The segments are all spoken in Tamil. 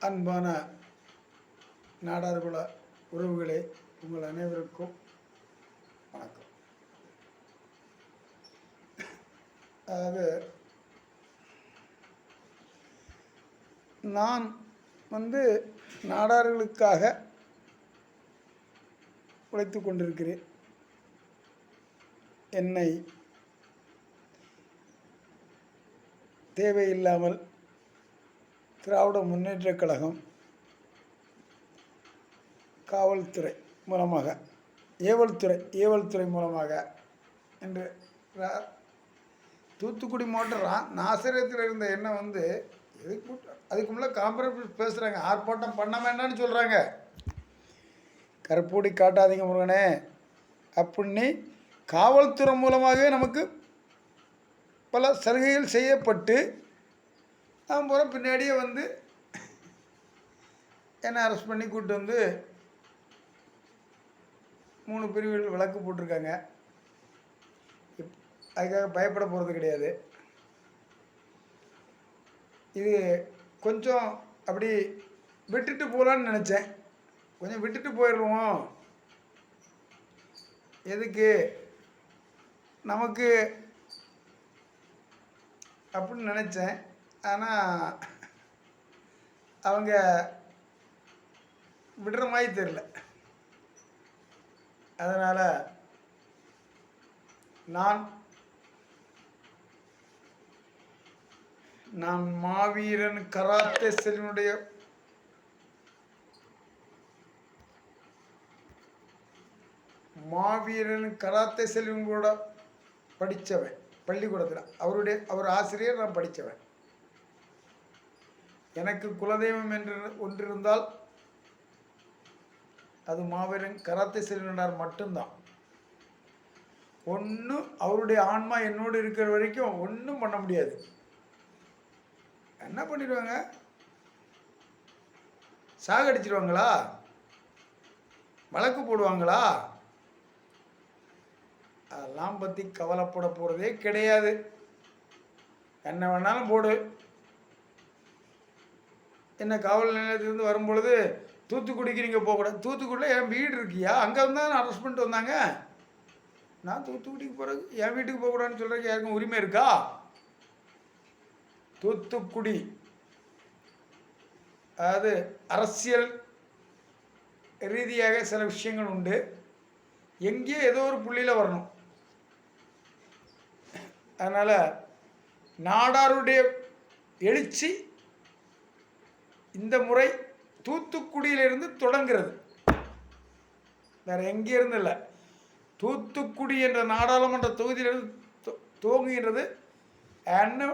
அன்பான நாடார்குல உறவுகளே உங்கள் அனைவருக்கும் வணக்கம். அதாவது நான் வந்து நாடார்களுக்காக உழைத்து கொண்டிருக்கிறேன். என்னை தேவையில்லாமல் திராவிட முன்னேற்றக் கழகம் காவல்துறை மூலமாக ஏவல்துறை ஏவல்துறை மூலமாக என்று தூத்துக்குடி மாவட்டம் ரா நாசிரியத்தில் இருந்த எண்ணம் வந்து எதுக்கு அதுக்கு முன்னே காம்ப்ரமைஸ் பேசுகிறாங்க ஆர்ப்பாட்டம் பண்ண வேண்டாம்னு சொல்கிறாங்க கருப்பூடி காட்டாதீங்க முருகனே அப்படின்னு காவல்துறை மூலமாகவே நமக்கு பல சலுகைகள் செய்யப்பட்டு அவன் பூரா பின்னாடியே வந்து என்னை அரெஸ்ட் பண்ணி கூப்பிட்டு வந்து மூணு பிரிவுகள் விளக்கு போட்டிருக்காங்க. இப்- அதுக்காக பயப்பட போகிறது கிடையாது. இது கொஞ்சம் அப்படி விட்டுட்டு போகலான்னு நினச்சேன். கொஞ்சம் விட்டுட்டு போயிடுவோம். எதுக்கு? நமக்கு அப்படின்னு நினச்சேன். ஆனால் அவங்க விடுற மாதிரி தெரில அதனால் நான் நான் மாவீரன் கராத்தே செல்வனுடைய மாவீரன் கராத்தே செல்வன் கூட படித்தவன் பள்ளிக்கூடத்தில். அவருடைய அவர் ஆசிரியர் நான் படித்தவன் எனக்கு குலதெய்வம் என்று ஒன்றிருந்தால் அது மாபெரும் கராத்தே செல்வனார் மட்டும்தான். ஒன்றும் அவருடைய ஆன்மா என்னோடு இருக்கிற வரைக்கும் ஒன்றும் பண்ண முடியாது. என்ன பண்ணிடுவாங்க? சாகடிச்சிருவாங்களா? வழக்கு போடுவாங்களா? அதெல்லாம் பற்றி கவலைப்பட போகிறதே கிடையாது. என்ன வேணாலும் போடு. என்ன காவல் நிலையத்திலேருந்து வரும்பொழுது தூத்துக்குடிக்கு நீங்கள் போகக்கூடாது. தூத்துக்குடியில் என் வீடு இருக்கியா? அங்கே இருந்தால் அரெஸ்ட் பண்ணிட்டு வந்தாங்க. நான் தூத்துக்குடிக்கு போகிறது என் வீட்டுக்கு போகக்கூடாதுன்னு சொல்கிறதுக்கு யாருக்கும் உரிமை இருக்கா? தூத்துக்குடி. அதாவது அரசியல் ரீதியாக சில விஷயங்கள் உண்டு. எங்கேயோ ஏதோ ஒரு புள்ளியில் வரணும். அதனால் நாடாருடைய எழுச்சி இந்த முறை தூத்துக்குடியிலிருந்து தொடங்கிறது வேற எங்கேருந்து இல்லை. தூத்துக்குடி என்ற நாடாளுமன்ற தொகுதியிலிருந்து துவங்குகின்றது. என்ன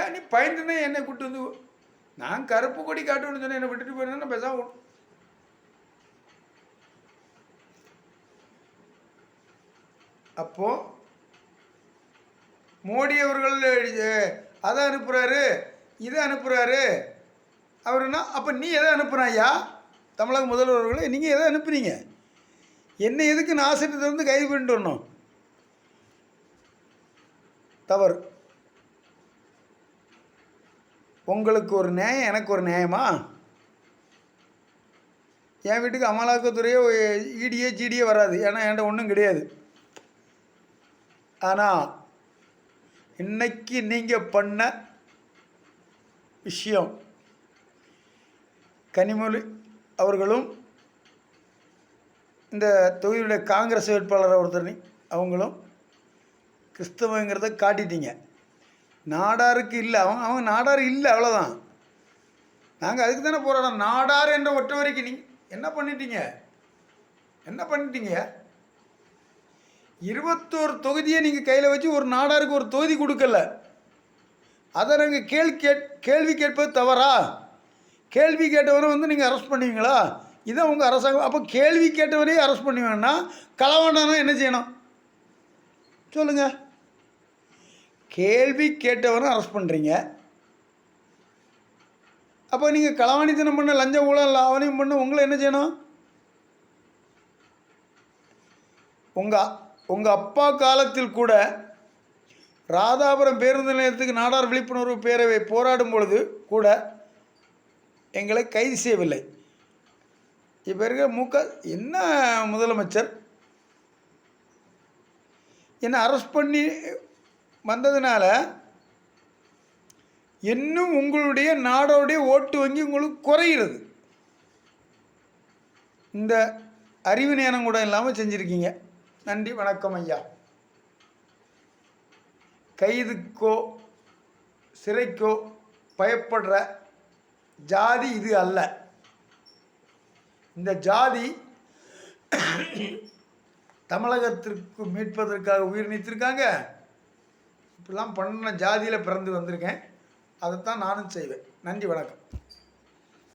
ஏன் நீ பயந்துனே என்னை கூட்டு வந்து நான் கருப்பு கொடி காட்டுன்னு சொன்னேன் என்னை விட்டுட்டு போயிருந்தேன் பேசாம அப்போ மோடி அவர்கள் அதை அனுப்புகிறாரு இதை அனுப்புகிறாரு அவருன்னா அப்போ நீ எதை அனுப்புனாயா தமிழக முதல்வர்களே நீங்கள் எதை அனுப்புனீங்க? என்ன எதுக்கு நாசத்திலிருந்து கைது பண்ணிட்டு வரணும்? தவறு. உங்களுக்கு ஒரு நியாயம் எனக்கு ஒரு நியாயமா? என் வீட்டுக்கு அமலாக்கத்துறையோ இடியே ஜிடியே வராது. ஏன்னா என்கிட்ட ஒன்றும் கிடையாது. ஆனால் இன்னைக்கு நீங்கள் பண்ண விஷயம் கனிமொழி அவர்களும் இந்த தொகுதியுடைய காங்கிரஸ் வேட்பாளர் ஒருத்தர் நீ- அவங்களும் கிறிஸ்தவங்கிறத காட்டிட்டீங்க. நாடாருக்கு இல்லை அவங்க அவங்க நாடார் இல்லை அவ்வளோதான் நாங்கள் அதுக்கு தானே போராடம் நாடார் என்ற ஒற்றை வரைக்கும் நீங்கள் என்ன பண்ணிட்டீங்க? என்ன பண்ணிட்டீங்க? இருபத்தோரு தொகுதியை நீங்கள் கையில் வச்சு ஒரு நாடாருக்கு ஒரு தொகுதி கொடுக்கல. அதை நாங்கள் கேள்வி கேட் கேள்வி கேட்பது தவறா? கேள்வி கேட்டவரை வந்து நீங்கள் அரெஸ்ட் பண்ணுவீங்களா? இதான் உங்கள் அரசாங்கம் அப்போ கேள்வி கேட்டவரையே அரெஸ்ட் பண்ணுவீங்கன்னா களவாண்டானா என்ன செய்யணும்? சொல்லுங்கள் கேள்வி கேட்டவரும் அரெஸ்ட் பண்ணுறீங்க அப்போ நீங்கள் களவாணித்தனம் பண்ண லஞ்ச ஊழல் லாவணியம் பண்ண உங்களை என்ன செய்யணும்? உங்கள் உங்கள் அப்பா காலத்தில் கூட ராதாபுரம் பேருந்து நிலையத்துக்கு நாடார் விழிப்புணர்வு பேரவை போராடும் பொழுது கூட எங்களை கைது செய்யவில்லை. இப்போ இருக்க மு என்ன முதலமைச்சர்? என்னை அரெஸ்ட் பண்ணி வந்ததுனால இன்னும் உங்களுடைய நாடோடைய ஓட்டு வங்கி உங்களுக்கு குறையிறது இந்த அறிவு நேரம் கூட இல்லாமல் செஞ்சுருக்கீங்க. நன்றி வணக்கம் ஐயா. கைதுக்கோ சிறைக்கோ பயப்படுற ஜாதி இது அல்ல. இந்த ஜாதி தமிழகத்திற்கு மீட்பதற்காக உயிர் நீத்திருக்காங்க. இப்படிலாம் பண்ண ஜாதியில் பிறந்து வந்திருக்கேன். அதைத்தான் நானும் செய்வேன். நன்றி வணக்கம்.